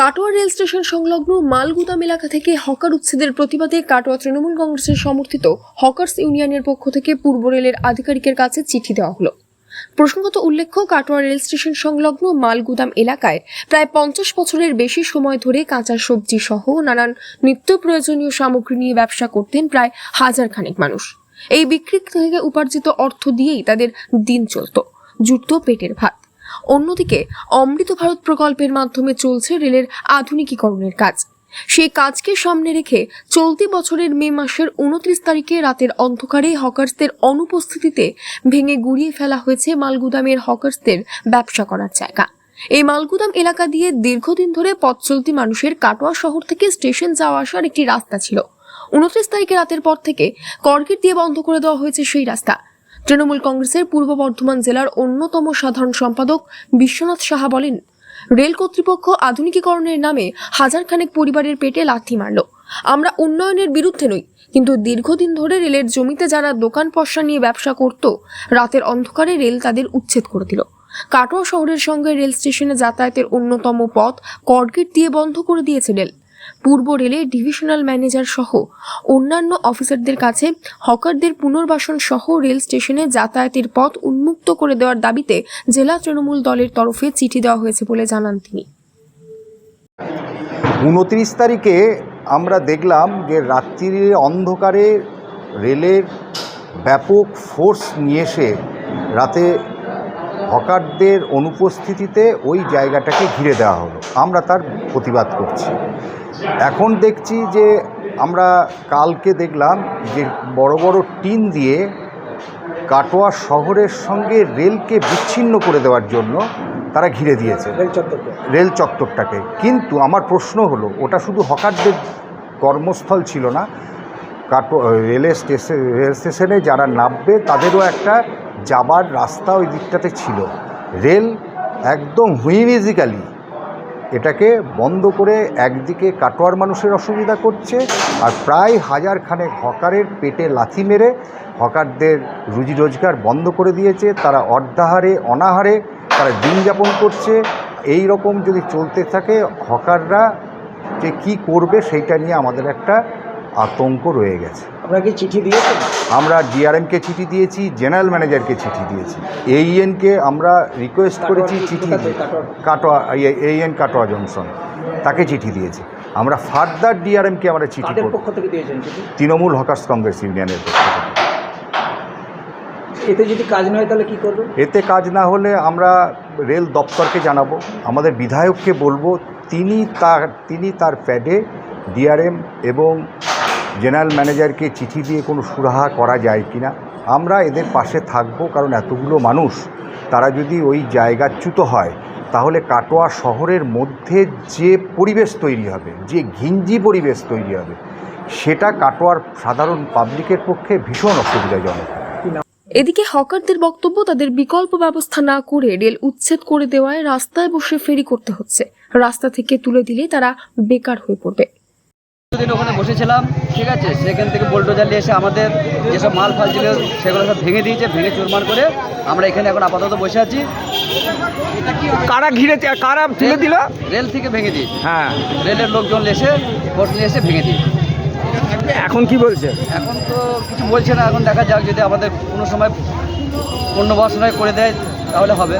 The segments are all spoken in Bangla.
কাটোয়া রেল স্টেশন সংলগ্ন মালগুদাম এলাকা থেকে হকার উচ্ছেদের প্রতিবাদে কাটোয়া তৃণমূল কংগ্রেসের সমর্থিত হকার্স ইউনিয়নের পক্ষ থেকে পূর্ব রেলের আধিকারিকের কাছে চিঠি দেওয়া হলো। প্রসঙ্গত উল্লেখ্য, কাটোয়া রেল স্টেশন সংলগ্ন মালগুদাম এলাকায় প্রায় পঞ্চাশ বছরের বেশি সময় ধরে কাঁচা সবজি সহ নানান নিত্য প্রয়োজনীয় সামগ্রী নিয়ে ব্যবসা করতেন প্রায় হাজার খানেক মানুষ। এই বিক্রি থেকে উপার্জিত অর্থ দিয়েই তাদের দিন চলত। জুটত পেটের ভাত। অন্যদিকে, অমৃত ভারত প্রকল্পের মাধ্যমে চলছে রেলের আধুনিকীকরণের কাজ। সেই কাজকে সামনে রেখে চলতি বছরের মে মাসের উনত্রিশ তারিখে রাতের অন্ধকারে হকার্সদের অনুপস্থিতিতে ভেঙে গুড়িয়ে ফেলা হয়েছে মালগুদামের হকার্সদের ব্যবসা করার জায়গা। এই মালগুদাম এলাকা দিয়ে দীর্ঘদিন ধরে পথ চলতি মানুষের কাটোয়া শহর থেকে স্টেশন যাওয়া আসার একটি রাস্তা ছিল। উনত্রিশ তারিখে রাতের পর থেকে কর্কিট দিয়ে বন্ধ করে দেওয়া হয়েছে সেই রাস্তা। তৃণমূল কংগ্রেসের পূর্ব বর্ধমান জেলার অন্যতম সাধারণ সম্পাদক বিশ্বনাথ সাহা বলেন, রেল কর্তৃপক্ষ আধুনিকীকরণের নামে হাজার খানেক পরিবারের পেটে লাথি মারল। আমরা উন্নয়নের বিরুদ্ধে নই, কিন্তু দীর্ঘদিন ধরে রেলের জমিতে যারা দোকান পশা নিয়ে ব্যবসা করত, রাতের অন্ধকারে রেল তাদের উচ্ছেদ করে দিল। কাটোয়া শহরের সঙ্গে রেল স্টেশনে যাতায়াতের অন্যতম পথ কর্কিট দিয়ে বন্ধ করে দিয়েছে রেল। পূর্ব রেলের ডিভিশনাল ম্যানেজার সহ অন্যান্য অফিসারদের কাছে হকারদের পুনর্বাসন সহ রেল স্টেশনে যাতায়াতের পথ উন্মুক্ত করে দেওয়ার দাবিতে জেলা তৃণমূল দলের তরফে চিঠি দেওয়া হয়েছে বলে জানান তিনি। উনত্রিশ তারিখে আমরা দেখলাম যে রাত্রির অন্ধকারে রেলের ব্যাপক ফোর্স নিয়ে এসে রাতে হকারদের অনুপস্থিতিতে ওই জায়গাটাকে ঘিরে দেওয়া হলো। আমরা তার প্রতিবাদ করছি। এখন দেখছি যে আমরা কালকে দেখলাম যে বড় বড় টিন দিয়ে কাটোয়া শহরের সঙ্গে রেলকে বিচ্ছিন্ন করে দেওয়ার জন্য তারা ঘিরে দিয়েছে। রেল চত্বরটাকে। কিন্তু আমার প্রশ্ন হলো ওটা শুধু হকারদের কর্মস্থল ছিল না কাটো রেলের স্টেশন রেল স্টেশনে যারা নামবে তাদেরও একটা যাবার রাস্তা ওই দিকটাতে ছিল। রেল একদম হুইমিজিক্যালি এটাকে বন্ধ করে একদিকে কাটোয়ার মানুষের অসুবিধা করছে আর প্রায় হাজার খানেক হকারের পেটে লাথি মেরে হকারদের রুজি রোজগার বন্ধ করে দিয়েছে। তারা অর্ধাহারে, অনাহারে তারা দিন যাপন করছে। এই রকম যদি চলতে থাকে, হকাররা যে কি করবে সেইটা নিয়ে আমাদের একটা আতঙ্ক রয়ে গেছে। আপনারা কি চিঠি দিয়েছেন? আমরা ডিআরএমকে চিঠি দিয়েছি জেনারেল ম্যানেজারকে চিঠি দিয়েছি। এইএনকে আমরা রিকোয়েস্ট করেছি চিঠি। কাটোয়া? AEN Katwa junction. তাকে চিঠি দিয়েছি। আমরা ফার্দার ডিআরএমকে আমরা চিঠি পক্ষ থেকে দিয়েছেন তৃণমূল হকার্স কংগ্রেস ইউনিয়নের পক্ষ থেকে। এতে যদি কাজ না হয় তাহলে কি করবেন এতে কাজ না হলে আমরা রেল দপ্তরকে জানাব। আমাদের বিধায়ককে বলব তিনি তার তিনি তার প্যাডে ডিআরএম এবং জেনারেল ম্যানেজারকে চিঠি দিয়ে কোনো সুরাহা করা যায় কি না আমরা এদের পাশে থাকব, কারণ এতগুলো মানুষ, তারা যদি ওই জায়গাচ্যুত হয়, তাহলে কাটোয়া শহরের মধ্যে যে পরিবেশ তৈরি হবে, যে ঘিঞ্জি পরিবেশ তৈরি হবে, সেটা কাটোয়ার সাধারণ পাবলিকের পক্ষে ভীষণ অসুবিধাজনক। এদিকে হকারদের বক্তব্য, তাদের বিকল্প ব্যবস্থা না করে রেল উচ্ছেদ করে দেওয়ায় রাস্তায় বসে ফেরি করতে হচ্ছে। রাস্তা থেকে তুলে দিলে তারা বেকার হয়ে পড়বে। দিন ওখানে বসেছিলাম ঠিক আছে? সেখান থেকে বোল্ডোজার নিয়ে এসে আমাদের যেসব মাল ফাল ছিল সেগুলো সব ভেঙে দিয়েছে ভেঙে চুরমার করে আমরা এখানে এখন আপাতত বসে আছি। কারা ঘিরে কারা তুলে দিল? রেল থেকে ভেঙে দিয়েছে। হ্যাঁ। রেলের লোকজন এসে ফোর্স নিয়ে এসে ভেঙে দিয়েছে। এখন কি বলছে? এখন তো কিছু বলছে না এখন দেখা যাক যদি আমাদের কোনো সময় পুনর্বাসনায় করে দেয় তাহলে হবে।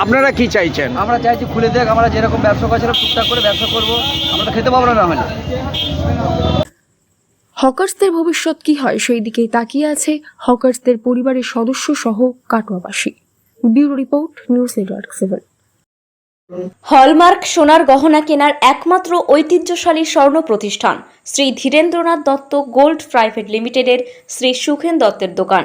আপনারা কি চাইছেন? আমরা চাইছি খুলে দেখ আমরা যেরকম ব্যবসা করছিলাম টুকটাক করে ব্যবসা করব। আমরা খেতে পাবো না না হলে হকার্সদের ভবিষ্যৎ কি হয় সেই দিকেই তাকিয়ে আছে হকার্সদের পরিবারের সদস্য সহ কাটোয়াবাসী। Bureau report news network seven. Hallmark সোনার গহনা কেনার একমাত্র ঐতিহ্যশালী স্বর্ণ প্রতিষ্ঠান শ্রী ধীরেন্দ্রনাথ দত্ত গোল্ড প্রাইভেট লিমিটেডের শ্রী সুখেন দত্তের দোকান।